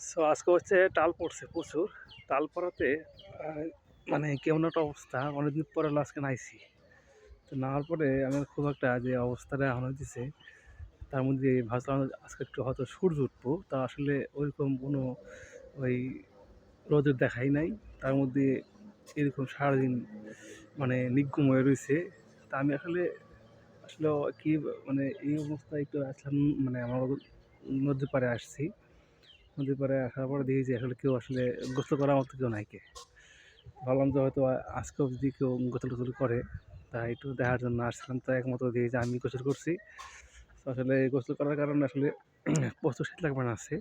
So আজকে হচ্ছে টাল পড়ছে প্রচুর। টাল পড়াতে মানে কেমন একটা অবস্থা? অনেকদিন পরে আজকে নাইছি তো নাওয়ার পরে আমার খুব একটা যে অবস্থাটা এখন হইতেছে, তার মধ্যে ভাবছিলাম আজকে একটু হয়তো সূর্য উঠবো। তা আসলে ওইরকম কোনো ওই রোদের দেখাই নাই। তার মধ্যে এরকম সারাদিন মানে নিগ্গুম হয়ে রয়েছে। তা আমি আসলে আসলে কি মানে এই অবস্থায় একটু আসলাম মানে আমার নদীর পাড়ে আসছি। নদীর পাড়ে আসার পরে দেখি যে আসলে কেউ আসলে গোসল করার মতো কেউ নাই কে। ভাবলাম যে হয়তো আজকেও যদি কেউ গোসল টোসল করে, তা একটু দেখার জন্য আসছিলাম। তো একমতো দেখি যে আমি গোসল করছি। আসলে গোসল করার কারণে আসলে প্রচুর শীত লাগবে না আছে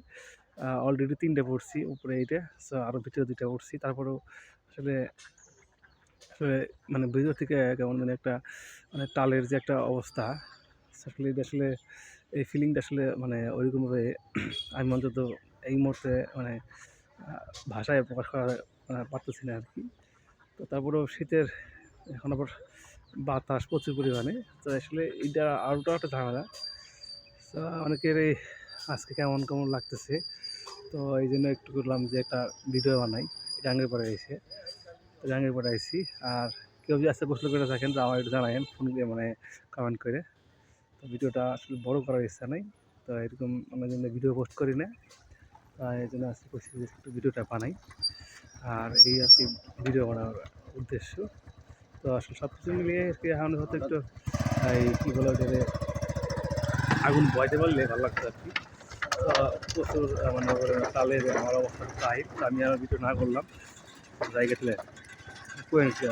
অলরেডি তিনটে পড়ছি উপরে এইটা সো আরও ভিতরে দুইটা পড়ছি। তারপরেও আসলে আসলে মানে ভিতর থেকে কেমন মানে একটা মানে টালের যে একটা অবস্থা, আসলে এটা আসলে এই ফিলিংটা আসলে মানে ওইরকমভাবে আমি অন্তত এই মুহূর্তে মানে ভাষায় প্রকাশ করা পারতেছি না আর কি তো তারপরেও শীতের এখন আবার বাতাস প্রচুর পরিমাণে। তো আসলে এটা আরোটা একটা ঝামেলা। তো অনেকের এই আজকে কেমন কেমন লাগতেছে, তো এই জন্য একটু করলাম যে একটা ভিডিও বানাই। জাঙ্গের পরে এসে। জাঙ্গের পরে আইসি আর কেউ যদি আজকে গোসল করে থাকেন, তো আমার একটু জানায়েন ফোন দিয়ে মানে কমেন্ট করে। তো ভিডিওটা আসলে বড় করার ইচ্ছা নাই। তো এরকম আমরা জন্য ভিডিও পোস্ট করি না। তাই এই জন্য আজকে করছি যে একটু ভিডিওটা বানাই। আর এই আর কি ভিডিও বানানোর উদ্দেশ্য। তো আসলে সব কিছু মিলিয়ে আর কি এখন হয়তো একটু, এই কী বলো যে আগুন বয়তে পারলে ভালো লাগতো আর কি। প্রচুর মানে তালে আমার অবস্থা টাইট আমি আর ভিডিও না করলাম। জায়গা করে নিচ্ছি